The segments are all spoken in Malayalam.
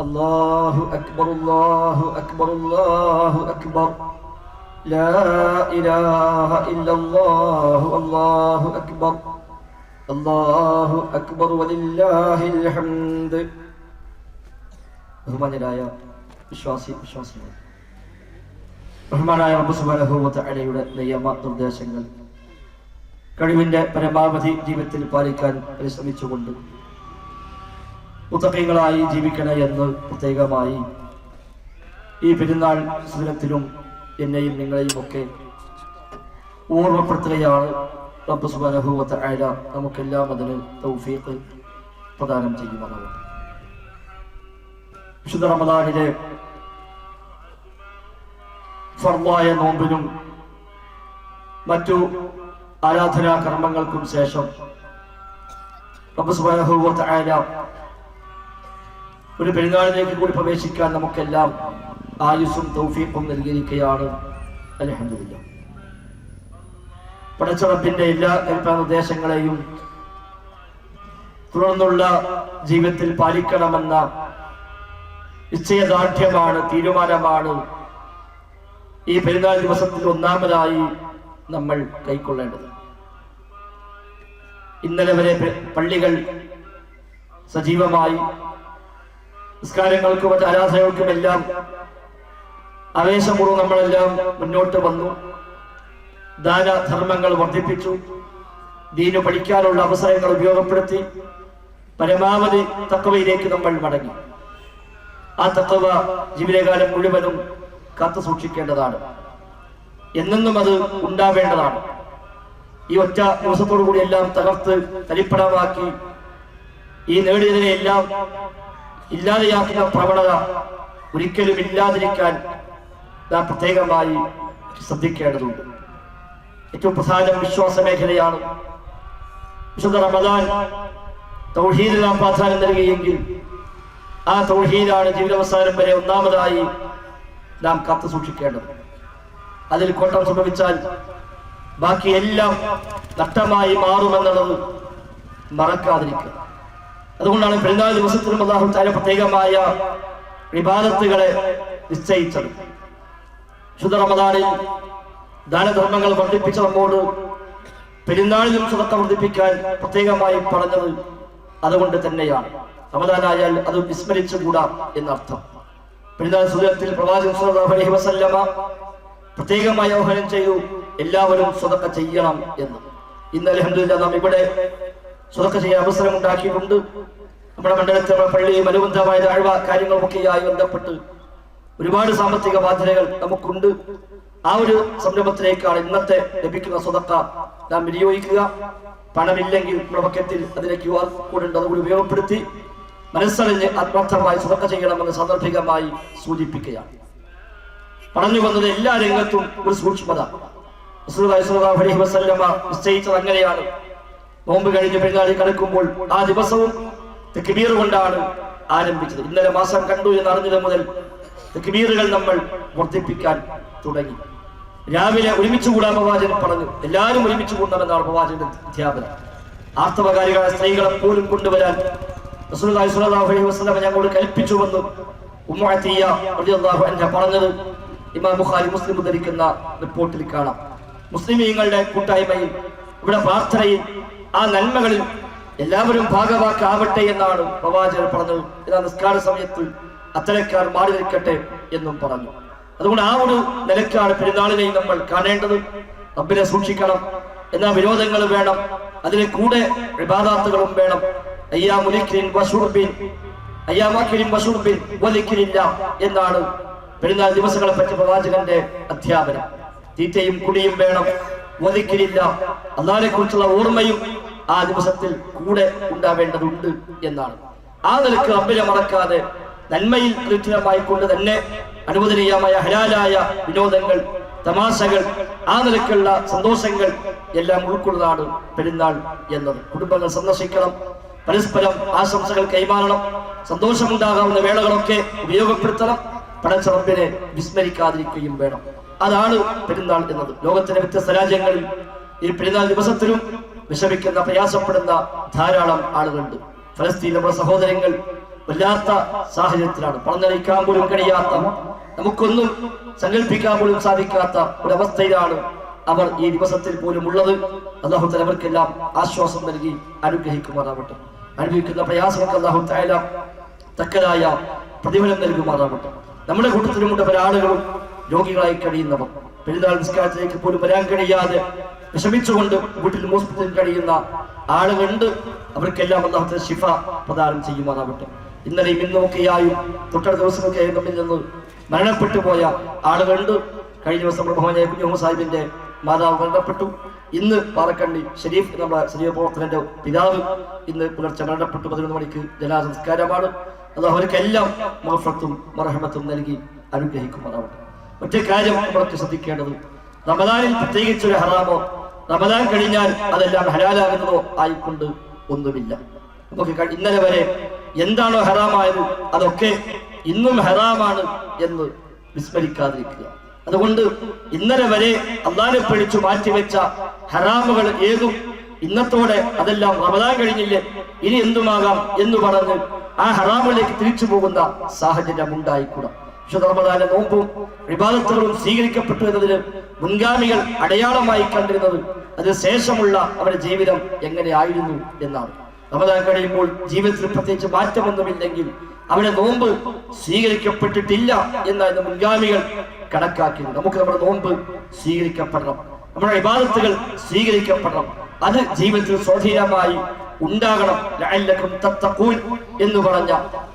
الله أكبر الله أكبر الله أكبر لا إله إلا الله الله أكبر الله أكبر ولله الحمد ബഹുമാന്യരായ വിശ്വാസി വിശ്വാസികൾ ബഹുമാനായ റബ്ബ് സുബ്ഹാനഹു വ തആലയുടെ നിയമ നിർദ്ദേശങ്ങൾ കഴിവിന്റെ പരമാവധി ജീവിതത്തിൽ പാലിക്കാൻ പരിശ്രമിച്ചുകൊണ്ട് മുത്തക്കൈകളായി ജീവിക്കണേ എന്ന് പ്രത്യേകമായി ഈ പെരുന്നാൾ സുദിനത്തിലും എന്നെയും നിങ്ങളെയും ഒക്കെ ഓർമ്മപ്പെടുത്തുകയാണ്. റബ്ബ് സുബ്ഹാനഹു വ തആല നമുക്കെല്ലാം അതിന് തൗഫീഖ് പ്രദാനം ചെയ്യുന്നത് വിശുദ്ധ റമദാനിലെ ഫർവായ നോമ്പിനും മറ്റു ആരാധനാ കർമ്മങ്ങൾക്കും ശേഷം റബ്ബ് തആല ഒരു പെരുന്നാളിലേക്ക് കൂടി പ്രവേശിക്കാൻ നമുക്കെല്ലാം ആയുസും തൗഫീഖും നൽകിയിരിക്കുകയാണ്. അലഹമില്ല പടച്ചുറപ്പിന്റെ എല്ലാ കൽപ്പന നിർദ്ദേശങ്ങളെയും തുടർന്നുള്ള ജീവിതത്തിൽ പാലിക്കണമെന്ന നിശ്ചയദാർഢ്യമാണ് തീരുമാനമാണ് ഈ പെരുന്നാൾ ദിവസത്തിൽ ഒന്നാമതായി നമ്മൾ കൈക്കൊള്ളേണ്ടത്. ഇന്നലെ വരെ പള്ളികൾ സജീവമായി നിസ്കാരങ്ങൾക്കും മറ്റ് ആരാധനകൾക്കുമെല്ലാം ആവേശപൂർവം നമ്മളെല്ലാം മുന്നോട്ട് വന്നു. ദാനധർമ്മങ്ങൾ വർദ്ധിപ്പിച്ചു. ദീനു പഠിക്കാനുള്ള അവസരങ്ങൾ ഉപയോഗപ്പെടുത്തി. പരമാവധി തക്കവയിലേക്ക് നമ്മൾ മടങ്ങി. ആ തത്വ ജീവിതകാലം മുഴുവനും കാത്തു സൂക്ഷിക്കേണ്ടതാണ്. എന്നെന്നും അത് ഉണ്ടാവേണ്ടതാണ്. ഈ ഒറ്റ ദിവസത്തോടു കൂടി എല്ലാം തകർത്ത് തരിപ്പണമാക്കി ഈ നേടിയതിനെ എല്ലാം ഇല്ലാതെയാക്കുന്ന പ്രവണത ഒരിക്കലും ഇല്ലാതിരിക്കാൻ നാം പ്രത്യേകമായി ശ്രദ്ധിക്കേണ്ടതുണ്ട്. ഏറ്റവും പ്രധാന വിശ്വാസ മേഖലയാണ് വിശുദ്ധ റമദാൻ. തൗഹീദ് നാം പ്രാധാന്യം നൽകിയെങ്കിൽ ആ തൗഹീദാണ് ജീവിതാവസാനം വരെ ഒന്നാമതായി നാം കാത്തു സൂക്ഷിക്കേണ്ടത്. അതിൽ കോട്ടം സംഭവിച്ചാൽ ബാക്കി എല്ലാം നഷ്ടമായി മാറുമെന്നുള്ളത് മറക്കാതിരിക്കുക. അതുകൊണ്ടാണ് പെരുന്നാൾ ദിവസത്തിനും അള്ളാഹു താല പ്രത്യേകമായ വിവാദത്തുകളെ നിശ്ചയിച്ചത്. ശുദ്ധ റമദാനിൽ ദാനധർമ്മങ്ങൾ വർദ്ധിപ്പിച്ച നമ്മോട് പെരുന്നാളിലും ശ്രദ്ധ വർദ്ധിപ്പിക്കാൻ പ്രത്യേകമായി പറഞ്ഞത് അതുകൊണ്ട് തന്നെയാണ്. റമദാനായാൽ അത് വിസ്മരിച്ചുകൂടാ എന്നർത്ഥം. പെരുന്നാൾ സുരത്തിൽ പ്രവാചകൻ അലൈഹി വസല്ലമ പ്രത്യേകമായി ആഹ്വാനം ചെയ്തു എല്ലാവരും സ്വതക്ക ചെയ്യണം എന്ന്. ഇന്ന് അലഹമില്ല നാം ഇവിടെ സ്വതക്ക ചെയ്യാൻ അവസരം ഉണ്ടാക്കിയിട്ടുണ്ട് നമ്മുടെ മണ്ഡലത്തിൽ നമ്മുടെ പള്ളിയും അനുബന്ധമായ താഴ്വ കാര്യങ്ങളുമൊക്കെയായി ബന്ധപ്പെട്ട് ഒരുപാട് സാമ്പത്തിക ബാധ്യതകൾ നമുക്കുണ്ട്. ആ ഒരു സംരംഭത്തിലേക്കാണ് ഇന്നത്തെ ലഭിക്കുന്ന സ്വതക്ക. നാം വിനിയോഗിക്കുക. പണമില്ലെങ്കിൽ നമ്മുടെ പക്കത്തിൽ അതിലെ ക്യു ആർ കോഡ് ഉണ്ട് അതുകൂടി ഉപയോഗപ്പെടുത്തി മനസ്സറിഞ്ഞ് ആത്മാർത്ഥമായി സ്വതക്ക ചെയ്യണമെന്ന് സാന്ദർഭികമായി സൂചിപ്പിക്കുകയാണ്. പറഞ്ഞു വന്നത് എല്ലാ രംഗത്തും ഒരു സൂക്ഷ്മത. നിശ്ചയിച്ചത് അങ്ങനെയാണ്. നോമ്പ് കഴിഞ്ഞ് പെരുന്നാളിൽ കടക്കുമ്പോൾ ആ ദിവസവും തെക്കുബീർ കൊണ്ടാണ് ആരംഭിച്ചത്. ഇന്നലെ മാസം കണ്ടു എന്ന് അറിഞ്ഞത് മുതൽ തെക്കുബീറുകൾ നമ്മൾ വർദ്ധിപ്പിക്കാൻ തുടങ്ങി. രാവിലെ ഒരുമിച്ച് കൂടാൻ പ്രവാചകൻ പറഞ്ഞു. എല്ലാവരും ഒരുമിച്ച് കൂടണമെന്നാണ് പ്രവാചകന്റെ അധ്യാപനം. ആർത്തവകാരികളെ സ്ത്രീകളെ പോലും കൊണ്ടുവരാൻ ഞങ്ങളോട് കൽപ്പിച്ചുവെന്ന് ഉമ്മു അത്തിയ റളിയല്ലാഹു അൻഹ പറഞ്ഞത് ഇമാം ബുഖാരി മുസ്ലിം ഉദ്ധരിക്കുന്ന റിപ്പോർട്ടിൽ കാണാം. മുസ്ലിമീങ്ങളുടെ കൂട്ടായ്മയിൽ ഇവിടെ പ്രാർത്ഥനയിൽ ആ നന്മകളിൽ എല്ലാവരും ഭാഗവാക്കാവട്ടെ എന്നാണ് പ്രവാചകർ പറഞ്ഞത്. ഇതാ നിസ്കാര സമയത്ത് അത്തരക്കാർ മാറി നിൽക്കട്ടെ എന്നും പറഞ്ഞു. അതുകൊണ്ട് ആ ഒരു നിലക്കാണ് പെരുന്നാളിനെയും നമ്മൾ കാണേണ്ടത്. റബ്ബിനെ സൂക്ഷിക്കണം. എന്നാ വിരോധങ്ങൾ വേണം. അതിന് കൂടെ വിവാദാത്തുകളും വേണം. അയ്യാ മുലിഖിൻ വസൂർബിൻ അയ്യാമാക്കിരിൻ വസൂർബിൻ വലിക്കിരില്ല എന്നാണ് പെരുന്നാൾ ദിവസങ്ങളെ പറ്റി പ്രവാചകന്റെ അധ്യാപനം. തീറ്റയും കുടിയും വേണം. വധിക്കില്ല അള്ളാഹിനെ കുറിച്ചുള്ള ഓർമ്മയും ആ ദിവസത്തിൽ കൂടെ ഉണ്ടാവേണ്ടതുണ്ട് എന്നാണ്. ആ നിലയ്ക്ക് അമ്പിനെ മറക്കാതെ നന്മയിൽ കൃത്യമായി കൊണ്ട് തന്നെ അനുവദനീയമായ ഹലാലായ വിനോദങ്ങൾ തമാശകൾ ആ നിലക്കുള്ള സന്തോഷങ്ങൾ എല്ലാം ഉൾക്കൊള്ളുന്നതാണ് പെരുന്നാൾ എന്നത്. കുടുംബങ്ങൾ സന്ദർശിക്കണം പരസ്പരം ആശംസകൾ കൈമാറണം സന്തോഷമുണ്ടാകാവുന്ന വേളകളൊക്കെ ഉപയോഗപ്പെടുത്തണം പടച്ചറപ്പിനെ വിസ്മരിക്കാതിരിക്കുകയും വേണം. അതാണ് പെരുന്നാൾ എന്നത്. ലോകത്തിലെ വ്യത്യസ്ത രാജ്യങ്ങളിൽ ഈ പെരുന്നാൾ ദിവസത്തിലും വിഷമിക്കുന്ന പ്രയാസപ്പെടുന്ന ധാരാളം ആളുകളുണ്ട്. ഫലസ്തീൻ നമ്മുടെ സഹോദരങ്ങൾ വല്ലാത്ത സാഹചര്യത്തിലാണ്. പറഞ്ഞറിയിക്കാൻ പോലും കഴിയാത്ത നമുക്കൊന്നും സങ്കല്പിക്കാൻ പോലും സാധിക്കാത്ത ഒരവസ്ഥയിലാണ് അവർ ഈ ദിവസത്തിൽ പോലും ഉള്ളത്. അള്ളാഹു തലവർക്കെല്ലാം ആശ്വാസം നൽകി അനുഗ്രഹിക്കുമാറാവട്ടെ. അനുഭവിക്കുന്ന പ്രയാസങ്ങൾക്ക് അള്ളാഹു തായാല തക്കതായ പ്രതിഫലം നൽകുമാറാവട്ടെ. നമ്മുടെ കൂട്ടത്തിലുമുണ്ട് പല ആളുകളും രോഗികളായി കഴിയുന്നവർ പെരുന്നാൾ നിസ്കാരത്തിലേക്ക് പോലും വരാൻ കഴിയാതെ വിഷമിച്ചുകൊണ്ട് വീട്ടിൽ ഹോസ്പിറ്റലിൽ കഴിയുന്ന ആളുകളുണ്ട്. അവർക്കെല്ലാം അള്ളാഹുത്തെ ശിഫ പ്രദാനം ചെയ്യുമാറാവട്ടെ ഇന്നലെയും ഇന്നുമൊക്കെയായും തൊട്ടടുത്ത ദിവസമൊക്കെയായും നമ്മിൽ നിന്ന് മരണപ്പെട്ടു പോയ ആളുകളുണ്ട്. കഴിഞ്ഞ ദിവസം ബഹുമാനായ കുഞ്ഞു സാഹിബിന്റെ മാതാവ് മരണപ്പെട്ടു. ഇന്ന് പാറക്കണ്ണി ഷെരീഫ് നമ്മുടെ സജീവപ്രവർത്തനന്റെ പിതാവ് ഇന്ന് പുലർച്ചെ മരണപ്പെട്ടു. പതിനൊന്ന് മണിക്ക് ജനാസംസ്കാരമാണ് അത് അവർക്കെല്ലാം മഹഫത്തും മറഹമത്തും നൽകി അനുഗ്രഹിക്കുമാറാവട്ടെ. ഒറ്റ കാര്യമാണ് കുറച്ച് ശ്രദ്ധിക്കേണ്ടത്. റമദാനിൽ പ്രത്യേകിച്ച് ഒരു ഹറാമോ റമദാൻ കഴിഞ്ഞാൽ അതെല്ലാം ഹലാലാകുന്നതോ ആയിക്കൊണ്ട് ഒന്നുമില്ല. നമുക്ക് ഇന്നലെ വരെ എന്താണോ ഹറാമായത് അതൊക്കെ ഇന്നും ഹറാമാണ് എന്ന് വിസ്മരിക്കാതിരിക്കുക. അതുകൊണ്ട് ഇന്നലെ വരെ അള്ളാനെ പിടിച്ചു മാറ്റിവെച്ച ഹറാമുകൾ ഏതും ഇന്നത്തോടെ അതെല്ലാം റമദാൻ കഴിഞ്ഞില്ലേ ഇനി എന്തുമാകാം എന്ന് പറഞ്ഞ് ആ ഹറാമിലേക്ക് തിരിച്ചു പോകുന്ന സാഹചര്യം ഉണ്ടായിക്കൂടാ. വിശുദ്ധ നോമ്പും വിവാദത്തുകളും സ്വീകരിക്കപ്പെട്ടു എന്നതിന് മുൻഗാമികൾ അടയാളമായി കണ്ടിരുന്നത് അതിനുശേഷമുള്ള അവരുടെ ജീവിതം എങ്ങനെയായിരുന്നു എന്നാണ്. റമദാൻ കഴിയുമ്പോൾ ജീവിതത്തിൽ പ്രത്യേകിച്ച് മാറ്റമൊന്നുമില്ലെങ്കിൽ അവരുടെ നോമ്പ് സ്വീകരിക്കപ്പെട്ടിട്ടില്ല എന്നാണ് മുൻഗാമികൾ കണക്കാക്കിയത് നമുക്ക് നമ്മുടെ നോമ്പ് സ്വീകരിക്കപ്പെടണം. നമ്മുടെ വിവാദത്തുകൾ സ്വീകരിക്കപ്പെടണം. അത് ജീവിതത്തിൽ സ്വാധീനമായി ഉണ്ടാകണം. എന്ന് പറഞ്ഞ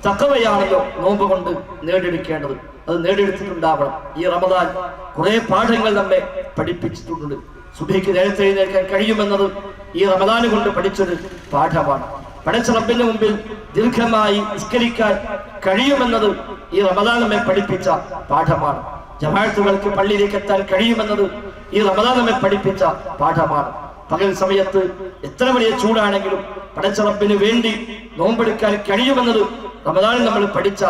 തക്കവയാണല്ലോ നോമ്പ് കൊണ്ട് നേടിയെടുക്കേണ്ടത്. അത് നേടിയെടുത്തിട്ടുണ്ടാവണം. ഈ റമദാൻ കുറെ പാഠങ്ങൾ നമ്മെ പഠിപ്പിച്ചിട്ടുണ്ട്. സുബഹിക്ക് നേരത്തെ എഴുന്നേൽക്കാൻ കഴിയുമെന്നത് ഈ റമദാൻ കൊണ്ട് പഠിച്ചൊരു പാഠമാണ്. പഠിച്ച റബ്ബിന് മുമ്പിൽ ദീർഘമായി നിസ്കരിക്കാൻ കഴിയുമെന്നത് ഈ റമദാൻ നമ്മെ പഠിപ്പിച്ച പാഠമാണ്. ജമാഅത്തുകൾക്ക് പള്ളിയിലേക്ക് എത്താൻ കഴിയുമെന്നത് ഈ റമദാൻ നമ്മെ പഠിപ്പിച്ച പാഠമാണ്. പകൽ സമയത്ത് എത്ര വലിയ ചൂടാണെങ്കിലും പടച്ചറപ്പിന് വേണ്ടി നോമ്പെടുക്കാൻ കഴിയുമെന്നത് റമദാനിൽ നമ്മൾ പഠിച്ച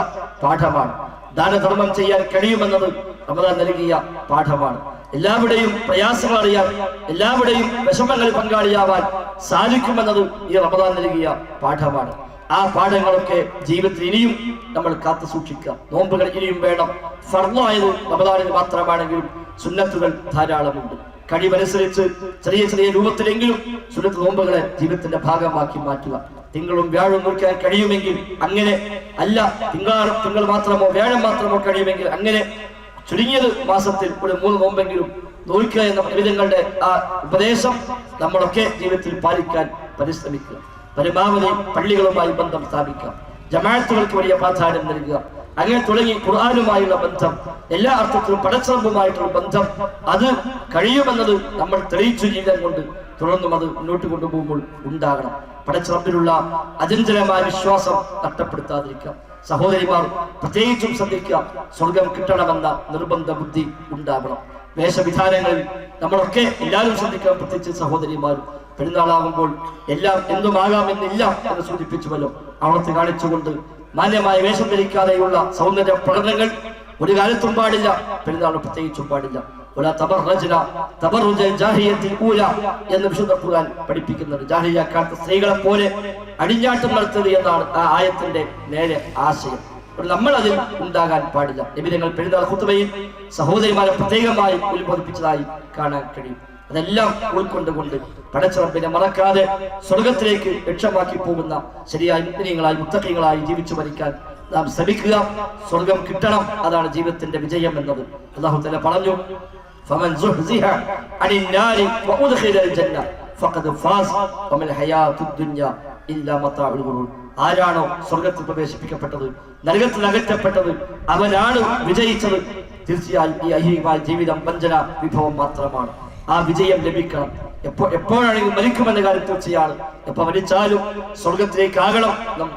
പാഠമാണ്. ദാനധർമ്മം ചെയ്യാൻ കഴിയുമെന്നത് റമദാൻ നൽകിയ പാഠമാണ്. എല്ലാവരുടെയും പ്രയാസങ്ങൾ അറിയാൻ എല്ലാവരുടെയും വിഷമങ്ങൾ പങ്കാളിയാവാൻ സാധിക്കുമെന്നത് ഈ റമദാൻ നൽകിയ പാഠമാണ്. ആ പാഠങ്ങളൊക്കെ ജീവിതത്തിൽ ഇനിയും നമ്മൾ കാത്തു സൂക്ഷിക്കുക. നോമ്പുകൾ ഇനിയും വേണം. ഫർമായത് റമദാനിൽ മാത്രമാണെങ്കിലും സുന്നത്തുകൾ ധാരാളമുണ്ട്. കഴിവനുസരിച്ച് ചെറിയ ചെറിയ രൂപത്തിലെങ്കിലും സുരത്ത് നോമ്പുകളെ ജീവിതത്തിന്റെ ഭാഗമാക്കി മാറ്റുക. തിങ്കളും വ്യാഴവും നോക്കാൻ കഴിയുമെങ്കിൽ അങ്ങനെ അല്ല തിങ്കാറും തിങ്കൾ മാത്രമോ വ്യാഴം മാത്രമോ കഴിയുമെങ്കിൽ അങ്ങനെ ചുരുങ്ങിയത് മാസത്തിൽ ഒരു മൂന്ന് നോമ്പെങ്കിലും നോക്കുക എന്ന പരിമിതങ്ങളുടെ ആ ഉപദേശം നമ്മളൊക്കെ ജീവിതത്തിൽ പാലിക്കാൻ പരിശ്രമിക്കുക. പരമാവധി പള്ളികളുമായി ബന്ധം സ്ഥാപിക്കുക. ജമാഅത്തുകൾക്ക് വലിയ പ്രാധാന്യം നൽകുക. അങ്ങനെ തുടങ്ങി ഖുർആാനുമായുള്ള ബന്ധം എല്ലാ അർത്ഥത്തിലും പടച്ചറമ്പുമായിട്ടുള്ള ബന്ധം. അത് കഴിയുമെന്നത് നമ്മൾ തെളിയിച്ചു ജീവിതം കൊണ്ട് തുടർന്നും അത് മുന്നോട്ട് കൊണ്ടുപോകുമ്പോൾ ഉണ്ടാകണം. പടച്ചറമ്പിലുള്ള അചഞ്ചലമായ വിശ്വാസം നഷ്ടപ്പെടുത്താതിരിക്കാം സഹോദരിമാർ പ്രത്യേകിച്ചും ശ്രദ്ധിക്കുക. സ്വർഗം കിട്ടണമെന്ന നിർബന്ധ ബുദ്ധി ഉണ്ടാകണം. വേഷവിധാനങ്ങളിൽ നമ്മളൊക്കെ എല്ലാവരും ശ്രദ്ധിക്കണം. പ്രത്യേകിച്ച് സഹോദരിമാരും പെരുന്നാളാകുമ്പോൾ എല്ലാം എന്തുമാകാമെന്നില്ല എന്ന് സൂചിപ്പിച്ചുവല്ലോ. അവിടത്തെ കാണിച്ചുകൊണ്ട് മാന്യമായ വേഷം ധരിക്കാതെയുള്ള സൗന്ദര്യ പ്രകടനങ്ങൾ ഒരു കാലത്തും പാടില്ല പെരുന്നാൾ പ്രത്യേകിച്ചും പാടില്ല. എന്ന് വിശുദ്ധ ഖുർആൻ പഠിപ്പിക്കുന്നുണ്ട്. ജാഹിയ കാലത്ത് സ്ത്രീകളെ പോലെ അടിഞ്ഞാട്ടം നടത്തത് എന്നാണ് ആ ആയത്തിന്റെ നേരെ ആശയം. നമ്മൾ അതിൽ ഉണ്ടാകാൻ പാടില്ല. എബിരങ്ങൾ പെരുന്നാൾ കുത്തുവയിൽ സഹോദരിമാരെ പ്രത്യേകമായി ഉത്ബോധിപ്പിച്ചതായി കാണാൻ കഴിയും. അതെല്ലാം ഉൾക്കൊണ്ടുകൊണ്ട് പടച്ചറബിനെ മറക്കാതെ സ്വർഗത്തിലേക്ക് ലക്ഷ്യമാക്കി പോകുന്ന ശരിയായ മുഗ്നീയങ്ങളായി മുത്തക്കങ്ങളായി ജീവിച്ചു മരിക്കാൻ നാം ശ്രമിക്കുക സ്വർഗം കിട്ടണം അതാണ് ജീവിതത്തിന്റെ വിജയം എന്നത് അള്ളാഹു തന്നെ പറഞ്ഞു فمن زحزح عن النار وأدخل الجنة فقد فاز وما الحياة الدنيا إلا متاع الغرور ആരാണോ സ്വർഗത്തിൽ പ്രവേശിപ്പിക്കപ്പെട്ടത് നരകത്തിൽ അകറ്റപ്പെട്ടത് അവനാണ് വിജയിച്ചത് തീർച്ചയായും ഈ ഐഹികമായ ജീവിതം വഞ്ചന വിഭവം മാത്രമാണ് ആ വിജയം ലഭിക്കണം. എപ്പോ എപ്പോഴാണെങ്കിലും മരിക്കുമെന്ന കാര്യം തീർച്ചയാണ് എപ്പോ മരിച്ചാലും സ്വർഗത്തിലേക്കാകണം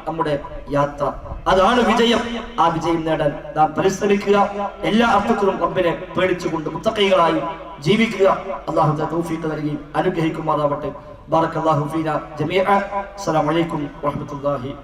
നമ്മുടെ യാത്ര. അതാണ് വിജയം. ആ വിജയം നേടാൻ നാം പരിശ്രമിക്കുക. എല്ലാ അർത്ഥത്തിലും റബ്ബിനെ പേടിച്ചുകൊണ്ട് മുത്തക്കൈകളായി ജീവിക്കുക. അള്ളാഹു തൗഫീഖ് നൽകി അനുഗ്രഹിക്കുമാറാവട്ടെ. ബാറക് അള്ളാഹു ജമീഅ. അസ്സലാമു അലൈക്കും വറഹ്മത്തുള്ളാഹി